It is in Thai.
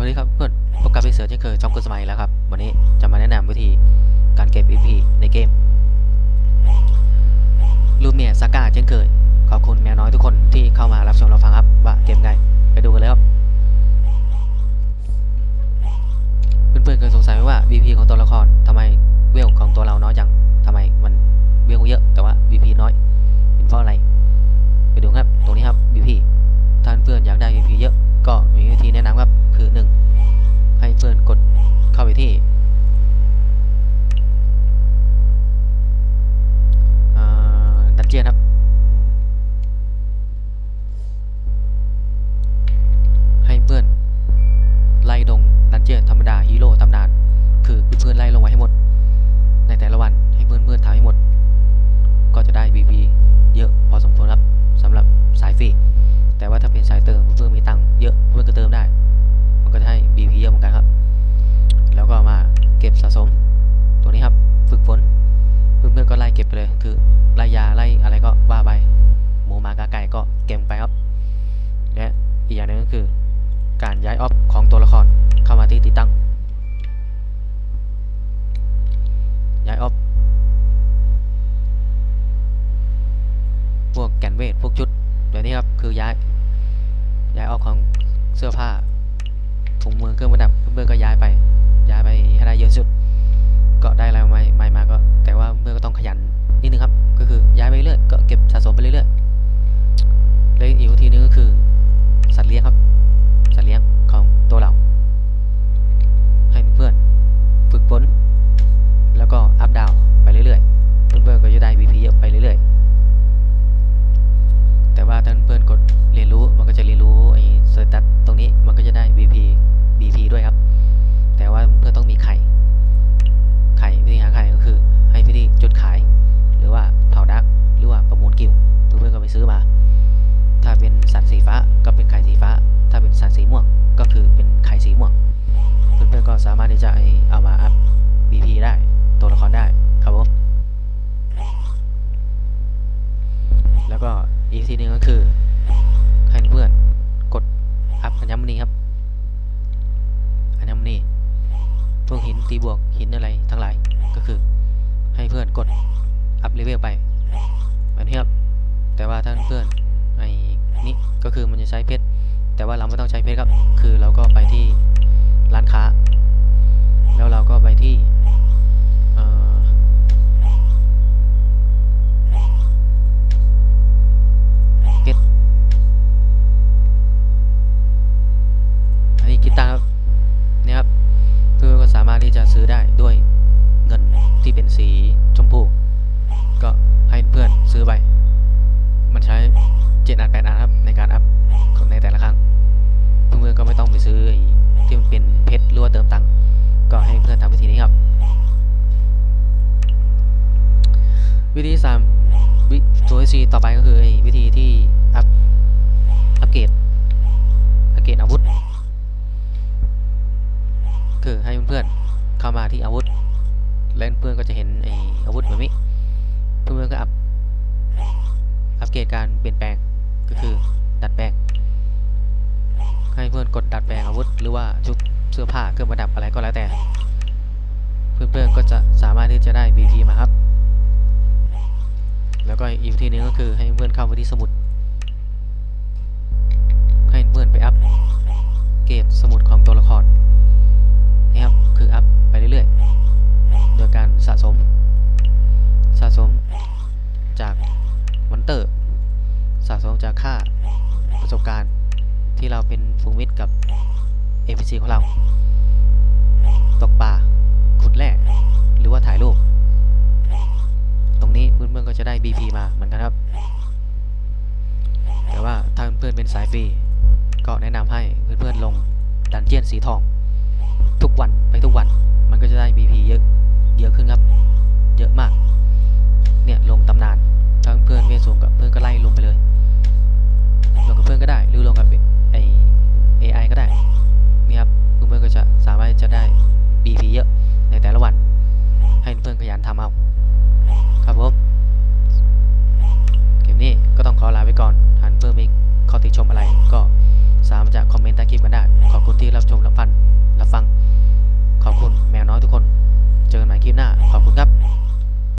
วัสดีครับเพื่อนพบกับพี่เสือเช่นเคยจอมกุสมัยแล้วครับ วันนี้จะมาแนะนำวิธีการเก็บ EP ในเกมรูปเนี่ยซาก้าเช่นเคย ขอบคุณแมวน้อยทุกคนที่เข้ามารับชมเราฟังครับ ว่าเกมไง ไปดูกันเลยครับ เพื่อนๆเคยสงสัยไหมว่า BP ของตัวละครทำไมเวลของตัวเราน้อยจังทำไมมันเวลเยอะแต่ว่า BP น้อยเป็นเพราะอะไร ไปดูครับ ตรงนี้ครับ BP ถ้านเพื่อนอยากได้ BP เยอะก็มีวิธีแนะนำครับ คือ 1 ให้เพื่อนกดเข้าไปที่ คือการย้ายออฟของตัวละครเข้ามาที่ติดตั้ง ย้ายออฟพวกแกนเวทพวกชุดแบบนี้ครับคือย้าย ย้ายออกของเสื้อผ้าถุงมือเครื่องประดับเพื่อนๆก็ย้ายไป ย้ายไปให้ได้เยอะสุด อีกทีหนึ่งก็คือให้เพื่อนกดอัพอัญมณีครับอัญมณีพวกหินตีบวกหินอะไรทั้งหลายก็คือ ให้เพื่อนกดอัพเลเวลไปแบบนี้ครับแต่ว่าถ้าเพื่อนไอ้นี่ก็คือมันจะใช้เพชรแต่ว่าเราไม่ต้องใช้เพชรครับ คือเราก็ไปที่ร้านค้า แล้วเราก็ไปที่ เติมตังค์ก็ให้เพื่อนทำวิธีนี้ครับ วิธีสามวิตัวที่สี่ต่อไปก็คืออวิธีที่อัพอัปเกรดอัปเกรดอาวุธ คือให้เพื่อนเข้ามาที่อาวุธ แล้วเพื่อนก็จะเห็นไอ้อาวุธแบบนี้เพื่อนก็อัพอัปเกรดการเปลี่ยนแปลงก็คือดัดแปลงให้เพื่อนกดดัดแปลงอาวุธหรือว่าชุด เสื้อผ้าเครื่องประดับอะไรก็แล้วแต่ เพื่อนๆก็จะสามารถที่จะได้ BP มาครับ แล้วก็อีกวิธีหนึงก็คือให้เพื่อนเข้าไปที่สมุด ให้เพื่อนไปอัพเกรดสมุดของตัวละครนี่ครับคืออัพไปเรื่อยๆ โดยการสะสม สะสมจากมอนเตอร์ สะสมจากค่าประสบการณ์ที่เราเป็นฟูมิตรกับ NPC ของเรา ตกปลาขุดแร่หรือว่าถ่ายรูป ตรงนี้เพื่อนๆก็จะได้ BP มาเหมือนกันครับ แต่ว่าถ้าเพื่อนๆเป็นสายฟรีก็แนะนำให้เพื่อนๆลงดันเจียนสีทอง ทุกวันไปทุกวันมันก็จะได้ BP เยอะเยอะขึ้นครับ เยอะมาก เนี่ยลง